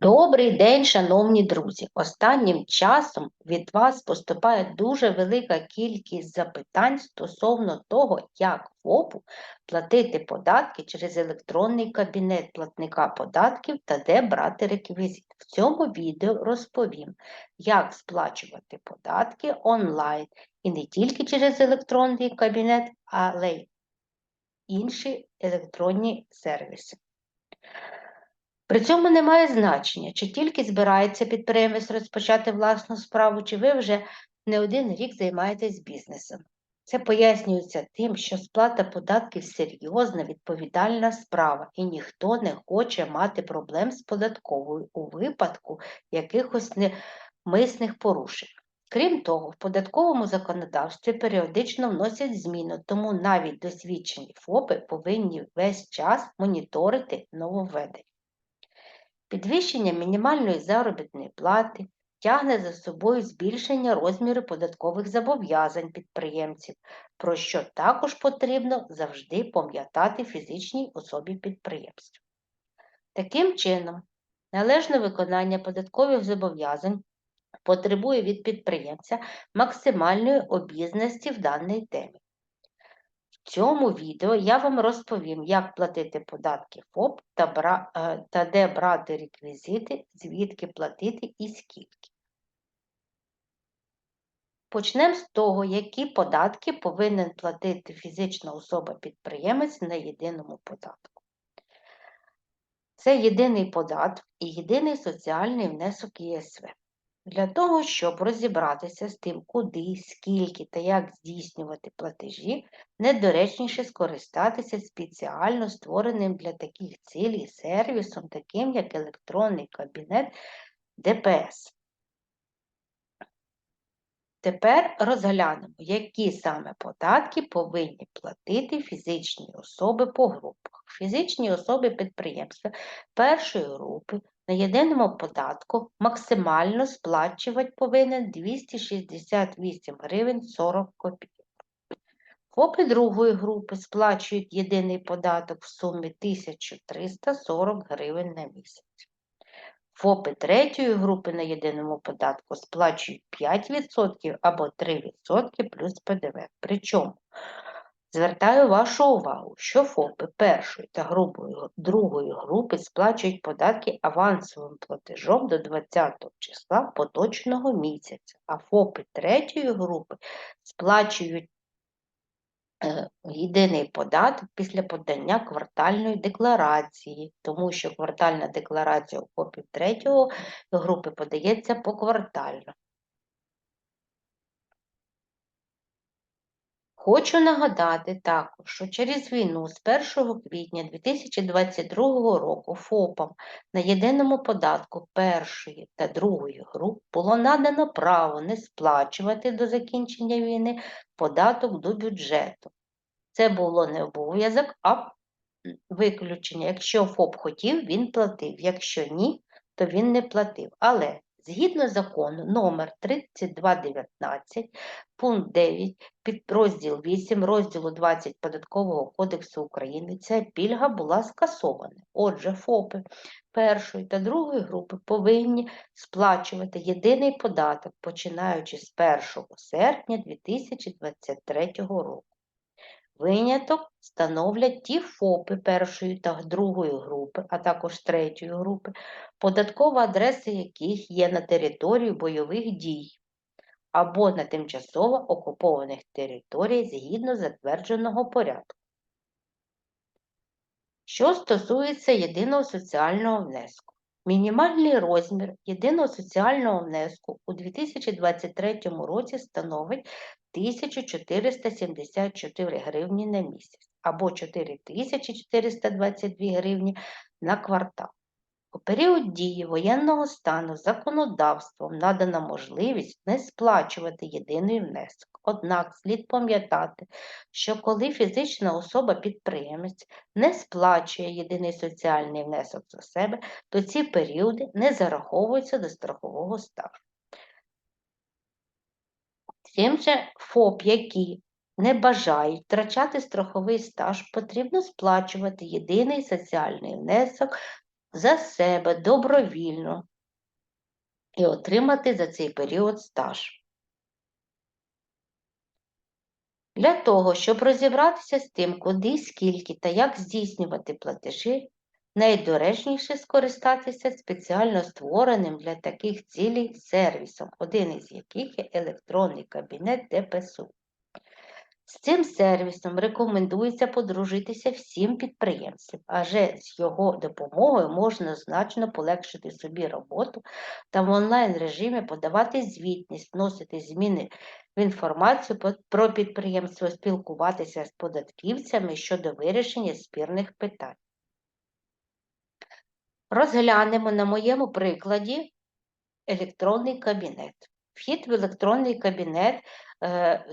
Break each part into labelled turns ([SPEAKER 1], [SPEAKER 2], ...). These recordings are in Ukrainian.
[SPEAKER 1] Добрий день, шановні друзі! Останнім часом від вас поступає дуже велика кількість запитань стосовно того, як ФОПу платити податки через електронний кабінет платника податків та де брати реквізит. В цьому відео розповім, як сплачувати податки онлайн і не тільки через електронний кабінет, але й інші електронні сервіси. При цьому немає значення, чи тільки збирається підприємець розпочати власну справу, чи ви вже не один рік займаєтесь бізнесом. Це пояснюється тим, що сплата податків серйозна відповідальна справа, і ніхто не хоче мати проблем з податковою у випадку якихось немисних порушень. Крім того, в податковому законодавстві періодично вносять зміни, тому навіть досвідчені ФОПи повинні весь час моніторити нововведення. Підвищення мінімальної заробітної плати тягне за собою збільшення розміру податкових зобов'язань підприємців, про що також потрібно завжди пам'ятати фізичній особі підприємств. Таким чином, належне виконання податкових зобов'язань потребує від підприємця максимальної обізнаності в даній темі. Цьому відео я вам розповім, як платити податки ФОП та, бра... Е, та де брати реквізити, звідки платити і скільки. Почнемо з того, які податки повинен платити фізична особа-підприємець на єдиному податку. Це єдиний податок і єдиний соціальний внесок ЄСВ. Для того, щоб розібратися з тим, куди, скільки та як здійснювати платежі, недоречніше скористатися спеціально створеним для таких цілей сервісом, таким як електронний кабінет ДПС. Тепер розглянемо, які саме податки повинні платити фізичні особи по групах. Фізичні особи підприємства першої групи на єдиному податку максимально сплачувати повинен 268 гривень 40 копійок. ФОПи другої групи сплачують єдиний податок в сумі 1340 гривень на місяць. ФОПи третьої групи на єдиному податку сплачують 5% або 3% плюс ПДВ. Причому Звертаю вашу увагу, що ФОПи першої та групи, другої групи сплачують податки авансовим платежом до 20 числа поточного місяця, а ФОПи третьої групи сплачують е, єдиний податок після подання квартальної декларації, тому що квартальна декларація у ФОПів третьої групи подається поквартально. Хочу нагадати також, що через війну з 1 квітня 2022 року ФОПам на єдиному податку першої та другої груп було надано право не сплачувати до закінчення війни податок до бюджету. Це було не обов'язок, а виключення. Якщо ФОП хотів, він платив. Якщо ні, то він не платив. Але Згідно закону номер 3219 пункт 9 підрозділ 8 розділу 20 Податкового кодексу України ця пільга була скасована. Отже, ФОПи першої та другої групи повинні сплачувати єдиний податок, починаючи з 1 серпня 2023 року. Виняток становлять ті ФОПи першої та другої групи, а також третьої групи, податкова адреса яких є на території бойових дій або на тимчасово окупованих територіях згідно затвердженого порядку. Що стосується єдиного соціального внеску, мінімальний розмір єдиного соціального внеску у 2023 році становить 1474 гривні на місяць або 4422 гривні на квартал. У період дії воєнного стану законодавством надана можливість не сплачувати єдиний внесок. Однак слід пам'ятати, що коли фізична особа-підприємець не сплачує єдиний соціальний внесок за себе, то ці періоди не зараховуються до страхового стажу. Тим же ФОП, які не бажають втрачати страховий стаж, потрібно сплачувати єдиний соціальний внесок за себе добровільно і отримати за цей період стаж. Для того, щоб розібратися з тим, куди, скільки та як здійснювати платежі, найдоречніше скористатися спеціально створеним для таких цілей сервісом, один із яких є електронний кабінет ДПСУ. З цим сервісом рекомендується подружитися всім підприємцям, адже з його допомогою можна значно полегшити собі роботу та в онлайн режимі подавати звітність, вносити зміни в інформацію про підприємство, спілкуватися з податківцями щодо вирішення спірних питань. Розглянемо на моєму прикладі електронний кабінет. Вхід в електронний кабінет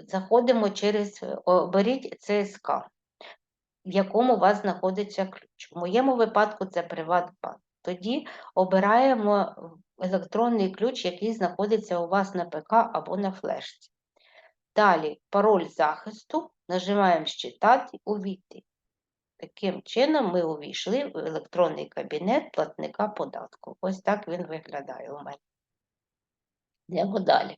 [SPEAKER 1] заходимо через е, оберіть ЦСК, в якому у вас знаходиться ключ. В моєму випадку це Приватбанк. Тоді обираємо електронний ключ, який знаходиться у вас на ПК або на флешці. Далі пароль захисту, нажимаємо «Считати», «Увійти». Таким чином ми увійшли в електронний кабінет платника податку. Ось так він виглядає у мене. Йдемо далі.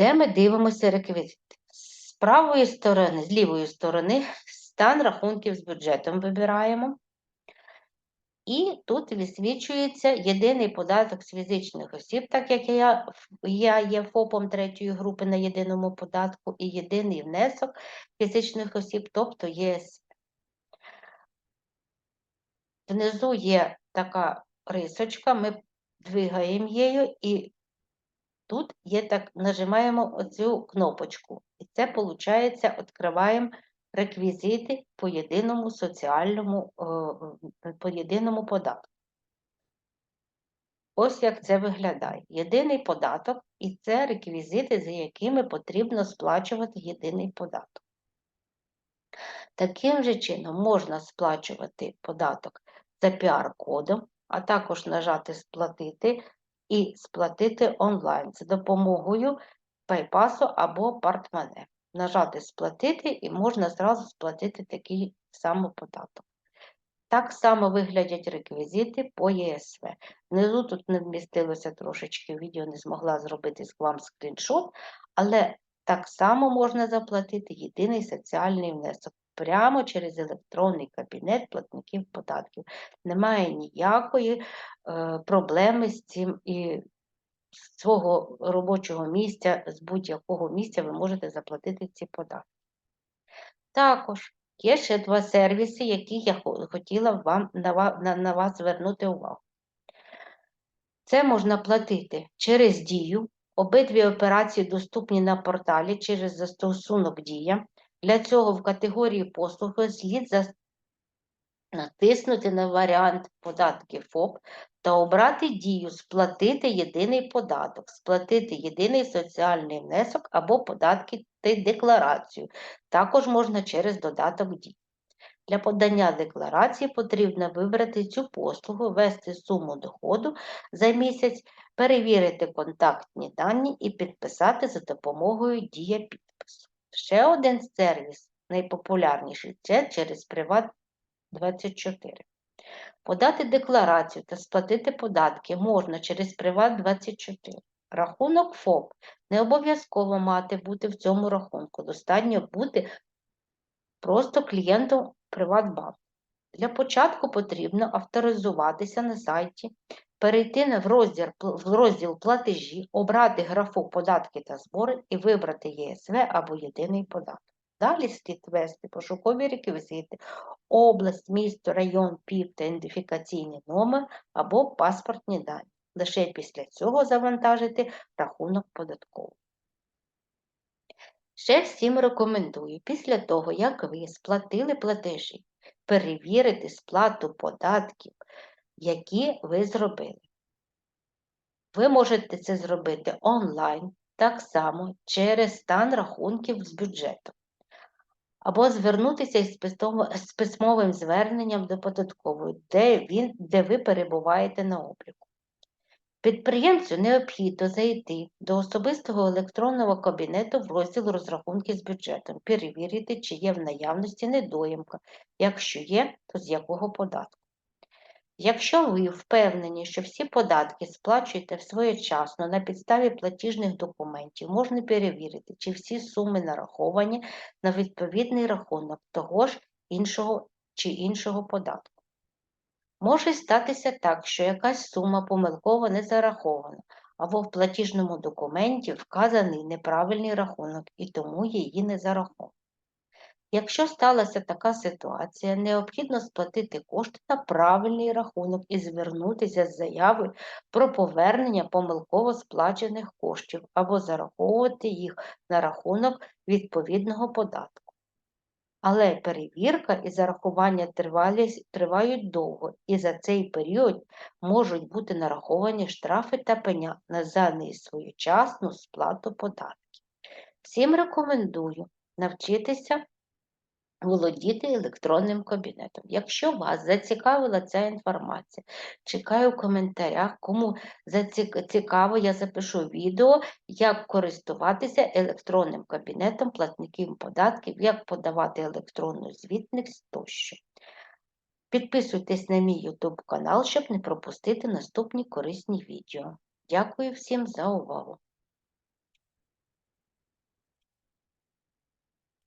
[SPEAKER 1] Де ми дивимося реквізити? З правої сторони, з лівої сторони стан рахунків з бюджетом вибираємо. І тут висвічується єдиний податок з фізичних осіб, так як я, я є ФОПом третьої групи на єдиному податку, і єдиний внесок фізичних осіб, тобто ЄСВ. Внизу є така рисочка, ми двигаємо її, і тут є так, нажимаємо оцю кнопочку. І це, виходить, відкриваємо реквізити по єдиному соціальному, е, по єдиному податку. Ось як це виглядає. Єдиний податок, і це реквізити, за якими потрібно сплачувати єдиний податок. Таким же чином можна сплачувати податок за QR-кодом, а також нажати Сплатити і сплатити онлайн за допомогою PayPass або Партмане. Нажати Сплатити і можна зразу сплатити такий самий податок. Так само виглядять реквізити по ЄСВ. Внизу тут не вмістилося трошечки відео, не змогла зробити вам скріншот, але так само можна заплатити єдиний соціальний внесок прямо через електронний кабінет платників податків. Немає ніякої е, проблеми з цим і свого робочого місця, з будь-якого місця ви можете заплатити ці податки. Також є ще два сервіси, які я хотіла вам, на вас звернути увагу. Це можна платити через Дію. Обидві операції доступні на порталі через застосунок Дія. Для цього в категорії послуги слід натиснути на варіант податки ФОП та обрати дію Сплатити єдиний податок, сплатити єдиний соціальний внесок або податки та декларацію. Також можна через додаток дій. Для подання декларації потрібно вибрати цю послугу, ввести суму доходу за місяць, перевірити контактні дані і підписати за допомогою дія підпису. Ще один сервіс, найпопулярніший, це через Приват24. Подати декларацію та сплатити податки можна через Приват24. Рахунок ФОП не обов'язково мати бути в цьому рахунку. Достатньо бути просто клієнтом Приватбанку. Для початку потрібно авторизуватися на сайті, перейти в розділ, в розділ платежі, обрати графу податки та збори і вибрати ЄСВ або єдиний податок. Далі слід ввести пошукові реквізити, область, місто, район, ПІП та ідентифікаційний номер або паспортні дані. Лише після цього завантажити рахунок податковий. Ще всім рекомендую, після того, як ви сплатили платежі, перевірити сплату податків, які ви зробили. Ви можете це зробити онлайн, так само через стан рахунків з бюджету, або звернутися з письмовим зверненням до податкової, де, він, де ви перебуваєте на обліку. Підприємцю необхідно зайти до особистого електронного кабінету в розділ розрахунки з бюджетом, перевірити, чи є в наявності недоїмка. Якщо є, то з якого податку. Якщо ви впевнені, що всі податки сплачуєте своєчасно на підставі платіжних документів, можна перевірити, чи всі суми нараховані на відповідний рахунок того ж іншого чи іншого податку. Може статися так, що якась сума помилково не зарахована, або в платіжному документі вказаний неправильний рахунок і тому її не зараховано. Якщо сталася така ситуація, необхідно сплатити кошти на правильний рахунок і звернутися з заявою про повернення помилково сплачених коштів або зараховувати їх на рахунок відповідного податку. Але перевірка і зарахування тривають довго, і за цей період можуть бути нараховані штрафи та пеня на за несвоєчасну сплату податків. Всім рекомендую навчитися володіти електронним кабінетом. Якщо вас зацікавила ця інформація, чекаю в коментарях, кому цікаво, я запишу відео, як користуватися електронним кабінетом платників податків, як подавати електронну звітність тощо. Підписуйтесь на мій YouTube канал, щоб не пропустити наступні корисні відео. Дякую всім за увагу!